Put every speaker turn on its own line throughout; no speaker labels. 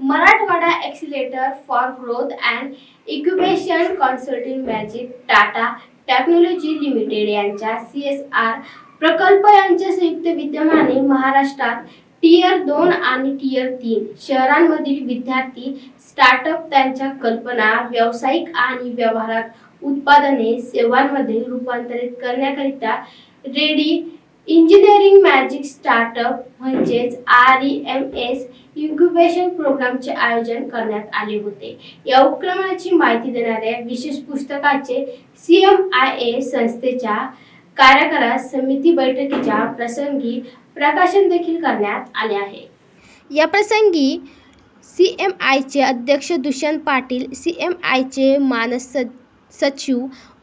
Marathwada accelerator for growth and incubation consulting magic Tata technology limited यांच्या C S R प्रकल्प यांच्या संयुक्त विद्यमाने महाराष्ट्रात टियर दोन आणि टियर तीन शहरांमधील विद्यार्थी स्टार्टअप त्यांच्या कल्पना व्यावसायिक आणि व्यवहारात उत्पादने सेवांमध्ये रूपांतरित करण्याकरिता रेडी इंजिनिअरिंग मॅजिक स्टार्टअप म्हणजेच R E M S incubation प्रोग्रामचे आयोजन करण्यात आले होते. या उपक्रमाची माहिती देणाऱ्या विशेष पुस्तकाचे सी एम आय ए संस्थेच्या कार्यकारात समिती बैठकीच्या प्रसंगी प्रकाशन देखील करण्यात आले आहे. या प्रसंगी सी एम आयचे अध्यक्ष दुष्यंत पाटील सी एम आयचे मानस सचिव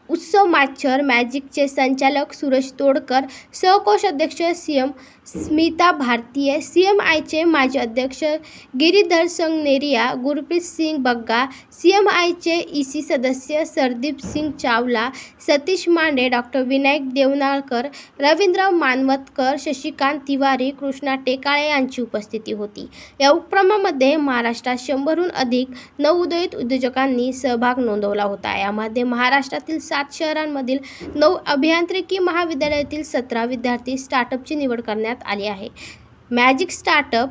उत्सव माच्छर मॅजिकचे संचालक Suresh Todkar सहकोषाध्यक्ष C M Smita Bharatiya C M आयचे माजी अध्यक्ष गिरीधर संगनेरिया गुरप्रीत सिंग बग्गा सी एम आयचे ई सी सदस्य सरदीप सिंग चावला सतीश मांडे डॉक्टर विनायक देवनाळकर रवींद्र मानवतकर शशिकांत तिवारी कृष्णा टेकाळे यांची उपस्थिती होती. या उपक्रमामध्ये महाराष्ट्रात शंभरहून अधिक नवोदयित उद्योजकांनी सहभाग नोंदवला होता. यामध्ये महाराष्ट्रातील सात शहरांमधील नऊ अभियांत्रिकी महाविद्यालयातील सतरा विद्यार्थी स्टार्टअपची निवड करण्यात आली आहे. मॅजिक स्टार्टअप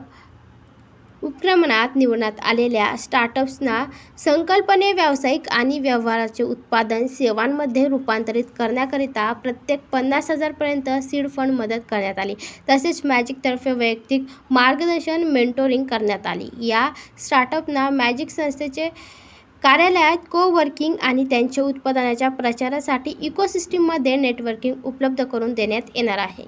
उपक्रमणात निवडण्यात आलेल्या स्टार्टअप्सना संकल्पने व्यावसायिक आणि व्यवहाराचे उत्पादन सेवांमध्ये रूपांतरित करण्याकरिता प्रत्येक पन्नास हजारपर्यंत सीड फंड मदत करण्यात आली. तसेच मॅजिकतर्फे वैयक्तिक मार्गदर्शन मेंटोरिंग करण्यात आली. या स्टार्टअपना मॅजिक संस्थेचे कार्यालयात को वर्किंग आणि त्यांच्या उत्पादनाच्या प्रचारासाठी इकोसिस्टीममध्ये नेटवर्किंग उपलब्ध करून देण्यात येणार आहे.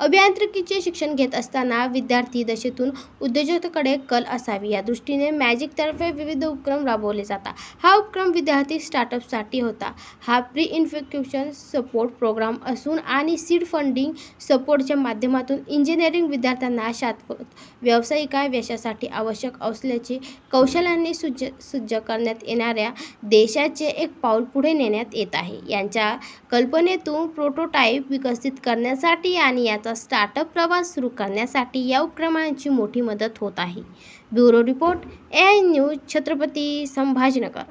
अभियांत्रिकीचे शिक्षण घेत असताना विद्यार्थी दशेतून उद्योजकतेकडे कल असावी. या दृष्टीने मॅजिकतर्फे विविध उपक्रम राबवले जातात. हा उपक्रम विद्यार्थी स्टार्टअपसाठी होता. हा प्री इन्फेक्युशन सपोर्ट प्रोग्राम असून आणि सीड फंडिंग सपोर्टच्या माध्यमातून इंजिनिअरिंग विद्यार्थ्यांना शाश्वत व्यावसायिक यशासाठी आवश्यक असल्याचे कौशल्यांनी सुज्ज सज्ज करण्यात येणाऱ्या देशाचे एक पाऊल पुढे नेण्यात येत आहे. यांच्या कल्पनेतून प्रोटोटाईप विकसित करण्यासाठी आणि यात याचा स्टार्टअप प्रवास सुरू करण्यासाठी या उपक्रमांची मोठी मदत होत आहे. Bureau report A I news Chhatrapati Sambhajinagar.